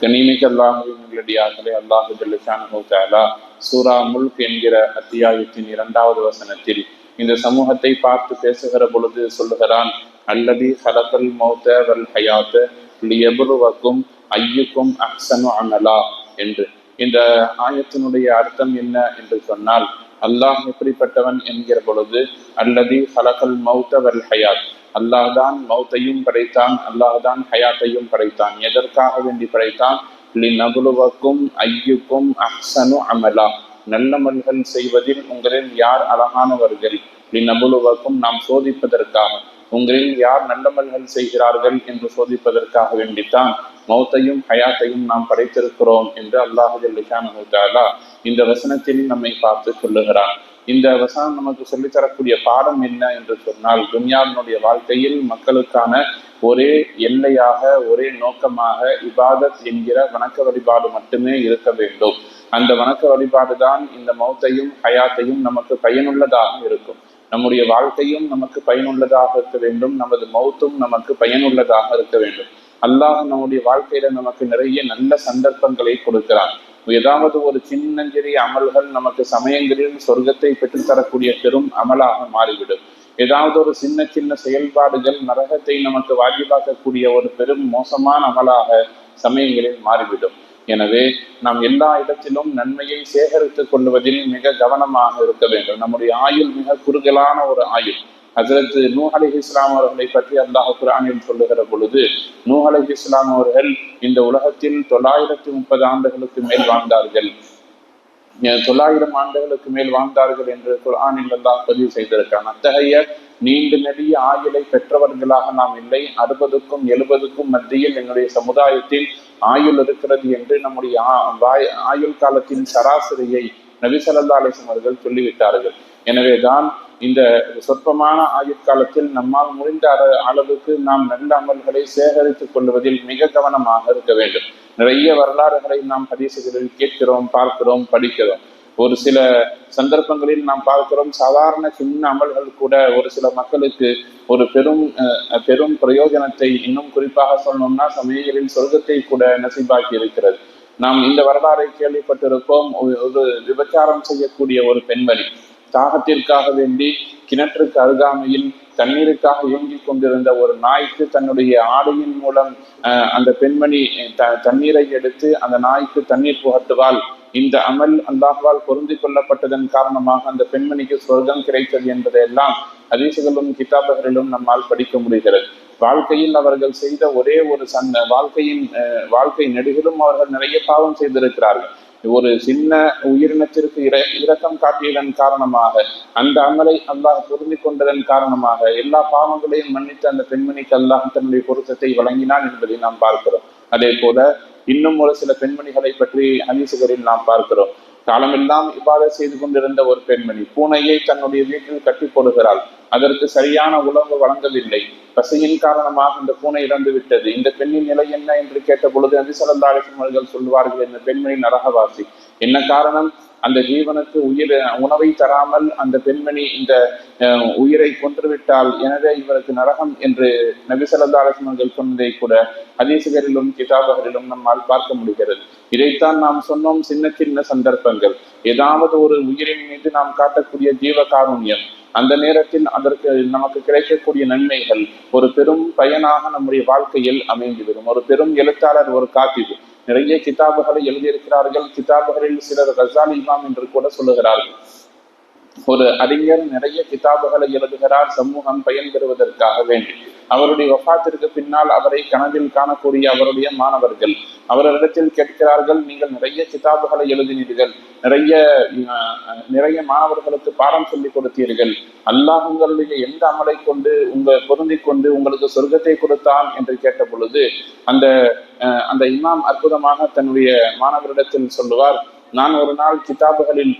கனிமிக்க அல்லாஹுவினுடையார்களே அல்லாஹு ஜல்லிஷானு தாலா சூரா முல்க் என்கிற அத்தியாயத்தின் இரண்டாவது வசனத்தில் இந்த சமூகத்தை பார்த்து பேசுகிற பொழுது சொல்லுகிறான் அல்லதி ஹலகல் மௌத்த வல் ஹயாத்த லியபுருவக்கும் ஐயுக்கும் அக்சனு அனலா என்று. இந்த ஆயத்தினுடைய அர்த்தம் என்ன என்று சொன்னால் அல்லாஹ் எப்படிப்பட்டவன் என்கிற பொழுது அல்லதி ஹலகல் மௌத்த வல் ஹயாத் அல்லாஹ் தான் மௌத்தையும் படைத்தான் அல்லாஹ் ஹயாத்தையும் படைத்தான். எதற்காக வேண்டி படைத்தான்? நபுலுவக்கும் ஐயுக்கும் அஹ்சனு அமலா. நல்லமல்கள் செய்வதில் உங்களில் யார் அழகானவர்கள்? நபுலுவக்கும் நாம் சோதிப்பதற்காக. உங்களில் யார் நல்லமல்கள் செய்கிறார்கள் என்று சோதிப்பதற்காக வேண்டித்தான். மௌத்தையும் ஹயாத்தையும் நாம் படைத்திருக்கிறோம் என்று அல்லாஹு தாலா இந்த வசனத்தில் நம்மை பார்த்து சொல்லுகிறான் இந்த வசனம் நமக்கு சொல்லித்தரக்கூடிய பாடம் என்ன என்று சொன்னால் துன்யாவினுடைய வாழ்க்கையில் மக்களுக்கான ஒரே எல்லையாக ஒரே நோக்கமாக இபாதத் என்கிற வணக்க வழிபாடு மட்டுமே இருக்க வேண்டும். அந்த வணக்க வழிபாடு தான் இந்த மௌத்தையும் ஹயாத்தையும் நமக்கு பயனுள்ளதாக இருக்கும். நம்முடைய வாழ்க்கையும் நமக்கு பயனுள்ளதாக இருக்க வேண்டும். நமது மௌத்தும் நமக்கு பயனுள்ளதாக இருக்க வேண்டும். அல்லாஹ் நம்முடைய வாழ்க்கையில நமக்கு நிறைய நல்ல சந்தர்ப்பங்களை கொடுக்கிறான். ஏதாவது ஒரு சின்னஞ்சிறிய அமல்கள் நமக்கு சமயங்களில் சொர்க்கத்தை பெற்றுத்தரக்கூடிய பெரும் அமலாக மாறிவிடும். ஏதாவது ஒரு சின்ன சின்ன செயல்பாடுகள் நரகத்தை நமக்கு வாஜிபாக்கக்கூடிய ஒரு பெரும் மோசமான அமலாக சமயங்களில் மாறிவிடும். எனவே நாம் எல்லா இடத்திலும் நன்மையை சேகரித்துக் கொள்வதில் மிக கவனமாக இருக்க வேண்டும். நம்முடைய ஆயுள் மிக குறுகலான ஒரு ஆயுள். அதற்கு நூ அலி இஸ்லாம் அவர்களை பற்றி அல்லாஹ் குரானில் சொல்லுகிற பொழுது நூ அலி இஸ்லாம் அவர்கள் இந்த உலகத்தில் தொள்ளாயிரத்தி முப்பது ஆண்டுகளுக்கு மேல் வாழ்ந்தார்கள். தொள்ளாயிரம் ஆண்டுகளுக்கு மேல் வாழ்ந்தார்கள் என்று குரானில் அல்லாஹ் பதிவு செய்திருக்கான். அத்தகைய நீண்ட நெடிய ஆயுளை பெற்றவர்களாக நாம் இல்லை. அறுபதுக்கும் எழுபதுக்கும் மத்தியில் எங்களுடைய சமுதாயத்தில் ஆயுள் இருக்கிறது என்று நம்முடைய ஆயுள் காலத்தின் சராசரியை நபிசல்லா அலிசம் அவர்கள் சொல்லிவிட்டார்கள். எனவேதான் இந்த சொற்பமான ஆயுட்காலத்தில் நம்மால் முடிந்த அளவுக்கு நாம் நல்ல அமல்களை சேகரித்துக் கொள்வதில் மிக கவனமாக இருக்க வேண்டும். நிறைய வரலாறுகளை நாம் பரிசுகளில் கேட்கிறோம் பார்க்கிறோம் படிக்கிறோம். ஒரு சில சந்தர்ப்பங்களில் நாம் பார்க்கிறோம் சாதாரண சின்ன அமல்கள் கூட ஒரு சில மக்களுக்கு ஒரு பெரும் பெரும் பிரயோஜனத்தை இன்னும் குறிப்பாக சொல்லணும்னா சமயங்களில் சொர்க்கத்தை கூட நசிபாக்கி இருக்கிறது. நாம் இந்த வரலாறை கேள்விப்பட்டிருப்போம் ஒரு விபச்சாரம் செய்யக்கூடிய ஒரு பெண்மணி. தாகத்திற்காக வேண்டி கிணற்றுக்கு அருகாமையில் தண்ணீருக்காக இயங்கிக் கொண்டிருந்த ஒரு நாய்க்கு தன்னுடைய ஆடையின் மூலம் அந்த பெண்மணி த தண்ணீரை எடுத்து அந்த நாய்க்கு தண்ணீர் புகட்டுவாள். இந்த அமல் அல்லாஹால் பொருந்தி கொள்ளப்பட்டதன் காரணமாக அந்த பெண்மணிக்கு சொர்க்கம் கிடைத்தது என்பதையெல்லாம் அதிசுகளும் கிதாபுகளிலும் நம்மால் படிக்க முடிகிறது. வாழ்க்கையில் அவர்கள் செய்த ஒரே ஒரு சந்த வாழ்க்கையின் வாழ்க்கை நெடுகிலும் அவர்கள் நிறைய பாவம் செய்திருக்கிறார்கள். ஒரு சின்ன உயிரினத்திற்கு இர இரக்கம் காட்டியதன் காரணமாக அந்த அமலை அல்லாஹ் பொருந்தி கொண்டதன் காரணமாக எல்லா பாவங்களையும் மன்னித்து அந்த பெண்மணிக்கு அல்லாஹ் தன்னுடைய பொருத்தத்தை வழங்கினான் என்பதை நாம் பார்க்கிறோம். அதே போல இன்னும் ஒரு சில பெண்மணிகளை பற்றி அனீசுகரில் நாம் பார்க்கிறோம். காலமெல்லாம் இவ்வாறு செய்து கொண்டிருந்த ஒரு பெண்மணி பூனையை தன்னுடைய வீட்டில் கட்டி போடுகிறாள் அதற்கு சரியான உணவு வழங்கவில்லை. பசையின் காரணமாக இந்த பூனை இறந்து விட்டது. இந்த பெண்ணின் நிலை என்ன என்று கேட்ட பொழுது அதிசலந்தாரிசம் அவர்கள் சொல்லுவார்கள் இந்த பெண்மணி நரகவாசி. என்ன காரணம்? அந்த ஜீவனுக்கு உயிர் உணவை தராமல் அந்த பெண்மணி இந்த உயிரை கொன்றுவிட்டால் எனவே இவருக்கு நரகம் என்று நபிசல்லாசனங்கள் சொன்னதை கூட ஹதீசுகளிலும் கிதாபகரிலும் நம்மால் பார்க்க முடிகிறது. இதைத்தான் நாம் சொன்னோம் சின்ன சின்ன சந்தர்ப்பங்கள். ஏதாவது ஒரு உயிரின் மீது நாம் காட்டக்கூடிய ஜீவ காருண்யம் அந்த நேரத்தில் அதற்கு நமக்கு கிடைக்கக்கூடிய நன்மைகள். ஒரு பெரும் பயனாக நம்முடைய வாழ்க்கையில் அமைந்துவிடும். ஒரு பெரும் எழுத்தாளர் ஒரு காத்திவு நிறைய கிதாபுகளை எழுதியிருக்கிறார்கள். கிதாபுகளில் சிலர் கசாலி இமாம் என்று கூட சொல்லுகிறார்கள். ஒரு அறிஞர் நிறைய கிதாபுகளை எழுதுகிறார். சமூகம் பயன் பெறுவதற்காக வேண்டி. அவருடைய வஃத்திற்கு பின்னால் அவரை கனவில் காணக்கூடிய அவருடைய மாணவர்கள் அவரிடத்தில் கேட்கிறார்கள் நீங்கள் நிறைய கிதாபுகளை எழுதினீர்கள் நிறைய நிறைய மாணவர்களுக்கு பாடம் சொல்லி கொடுத்தீர்கள். அல்லாஹ் உங்களுடைய எந்த அமலை கொண்டு உங்க பொருந்தி கொண்டு உங்களுக்கு சொர்க்கத்தை கொடுத்தான்? என்று கேட்ட பொழுது அந்த அந்த இமாம் அற்புதமாக தன்னுடைய மாணவரிடத்தில் சொல்லுவார் நான் ஒரு நாள் கிதாபுகளில்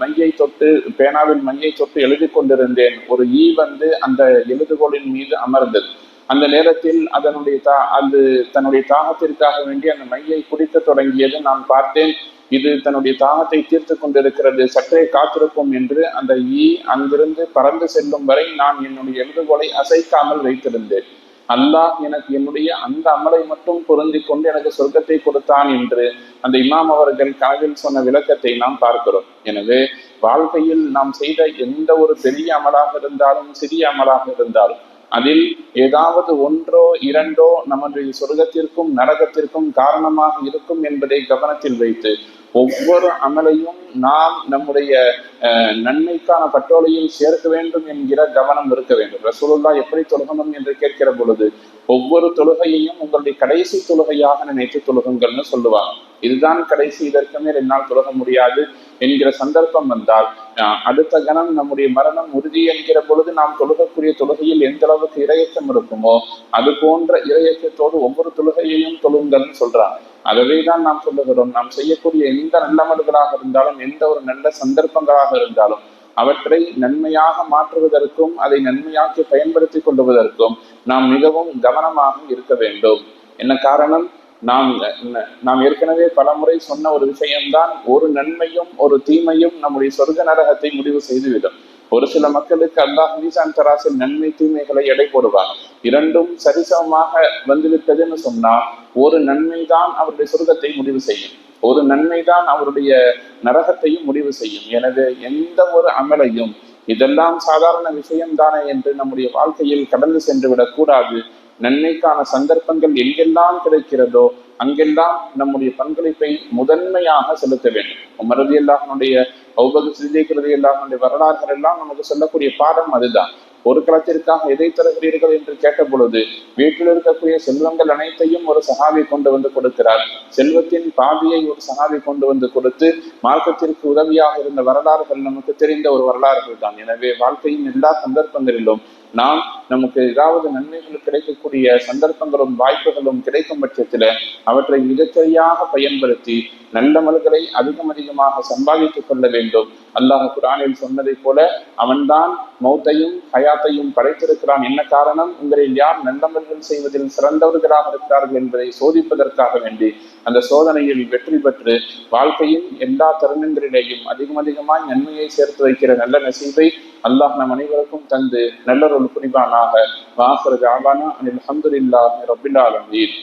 மையை தொட்டு பேனாவில் மையை தொட்டு எழுதி கொண்டிருந்தேன். ஒரு ஈ வந்து அந்த எழுதுகோளின் மீது அமர்ந்தது. அந்த நேரத்தில் அதனுடைய தா அது தன்னுடைய தாகத்திற்காக வேண்டி அந்த மையை குடிக்க தொடங்கியது நான் பார்த்தேன். இது தன்னுடைய தாகத்தை தீர்த்து கொண்டிருக்கிறது. சற்றே காத்திருக்கும் என்று அந்த ஈ அங்கிருந்து பறந்து செல்லும் வரை நான் என்னுடைய எழுதுகோளை அசைக்காமல் வைத்திருந்தேன். அல்லாஹ் எனக்கு என்னுடைய அந்த அமலை மட்டும் பொருந்தி கொண்டு எனக்கு சொர்க்கத்தை கொடுத்தான் என்று அந்த இமாம் அவர்கள் கனவில் சொன்ன விளக்கத்தை நாம் பார்க்கிறோம். எனவே வாழ்க்கையில் நாம் செய்த எந்த ஒரு பெரிய அமலாக இருந்தாலும் சிறிய அமலாக இருந்தாலும் அதில் ஏதாவது ஒன்றோ இரண்டோ நம்முடைய சொர்க்கத்திற்கும் நரகத்திற்கும் காரணமாக இருக்கும் என்பதை கவனத்தில் வைத்து ஒவ்வொரு அமலையும் நாம் நம்முடைய அஹ், நன்மைக்கான பட்டோலையில் சேர்க்க வேண்டும் என்கிற கவனம் இருக்க வேண்டும். ரசூலுல்லா எப்படி தொழுகணும் என்று கேட்கிற பொழுது ஒவ்வொரு தொழுகையையும் உங்களுடைய கடைசி தொழுகையாக நினைத்து தொழுகுங்கள்னு சொல்லுவாங்க. இதுதான் கடைசி இதற்கு மேல் என்னால் தொழுக முடியாது என்கிற சந்தர்ப்பம் வந்தால் அஹ், அடுத்த கணம் நம்முடைய மரணம் உறுதி என்கிற பொழுது நாம் தொழுகக்கூடிய தொழுகையில் எந்த அளவுக்கு இரையச்சம் இருக்குமோ அது போன்ற இரையச்சத்தோடு ஒவ்வொரு தொழுகையையும் தொழுங்கள்னு சொல்றாங்க. அதவே தான் நாம் சொல்லுகிறோம். நாம் செய்யக்கூடிய எந்த நல்லமல்களாக இருந்தாலும் எந்த ஒரு நல்ல சந்தர்ப்பங்களாக இருந்தாலும் அவற்றை நன்மையாக மாற்றுவதற்கும் அதை நன்மையாக்கி பயன்படுத்திக் கொள்வதற்கும் நாம் மிகவும் கவனமாக இருக்க வேண்டும். என்ன காரணம்? நாம் நாம் ஏற்கனவே பலமுறை சொன்ன ஒரு விஷயம்தான் ஒரு நன்மையும் ஒரு தீமையும் நம்முடைய சொர்க்க நரகத்தை முடிவு செய்துவிடும். ஒரு சில மக்களுக்கு அல்லாஹ் மீசான் தராசில் நன்மை தீமைகளை எடை போடுவார் இரண்டும் சரிசமமாக வந்துவிட்டதுன்னு சொன்னா ஒரு நன்மை தான் அவருடைய சொர்க்கத்தை முடிவு செய்யும். ஒரு நன்மை தான் அவருடைய நரகத்தையும் முடிவு செய்யும். எனவே எந்த ஒரு அமலையும் இதெல்லாம் சாதாரண விஷயம்தானே என்று நம்முடைய வாழ்க்கையில் கடந்து சென்று விடக்கூடாது. நன்மைக்கான சந்தர்ப்பங்கள் எங்கெல்லாம் கிடைக்கிறதோ அங்கெல்லாம் நம்முடைய பங்களிப்பை முதன்மையாக செலுத்த வேண்டும். உமரதி அல்லாஹனுடைய ஔபக சிந்திக்கிறது எல்லாருடைய வரலாறுகள் எல்லாம் நமக்கு சொல்லக்கூடிய பாடம் அதுதான். ஒரு களத்திற்காக எதை தருகிறீர்கள் என்று கேட்ட பொழுது வீட்டில் இருக்கக்கூடிய செல்வங்கள் அனைத்தையும் ஒரு சகாவி கொண்டு வந்து கொடுக்கிறார். செல்வத்தின் பாதியை ஒரு சகாவி கொண்டு வந்து கொடுத்து மார்க்கத்திற்கு உதவியாக இருந்த வரலாறுகள் நமக்கு தெரிந்த ஒரு வரலாறுகள் தான். எனவே வாழ்க்கையின் எல்லா சந்தர்ப்பங்களிலும் நாம் நமக்கு ஏதாவது நன்மைகள் கிடைக்கக்கூடிய சந்தர்ப்பங்களும் வாய்ப்புகளும் கிடைக்கும் பட்சத்தில் அவற்றை மிகச்சரியாக பயன்படுத்தி நல்லமல்களை அதிகம் அதிகமாக சம்பாதித்துக் கொள்ள வேண்டும். அல்லாஹ் குரானில் சொன்னதைப் போல அவன்தான் மௌத்தையும் ஹயாத்தையும் படைத்திருக்கிறான். என்ன காரணம்? உங்களில் யார் நல்லமல்கள் செய்வதில் சிறந்தவர்களாக இருக்கிறார்கள் என்பதை சோதிப்பதற்காக வேண்டி அந்த சோதனையில் வெற்றி பெற்று வாழ்க்கையின் எல்லா தருணங்களிலேயும் அதிகம் அதிகமாய் நன்மையை சேர்த்து வைக்கிற நல்ல நசீபை அல்லாஹ் நம் அனைவருக்கும் தந்து நல்லொரு புரிவானாக வாசர ஜாபானா அனில் அஹமதுல்லாஹி ரபில் ஆலமீன்.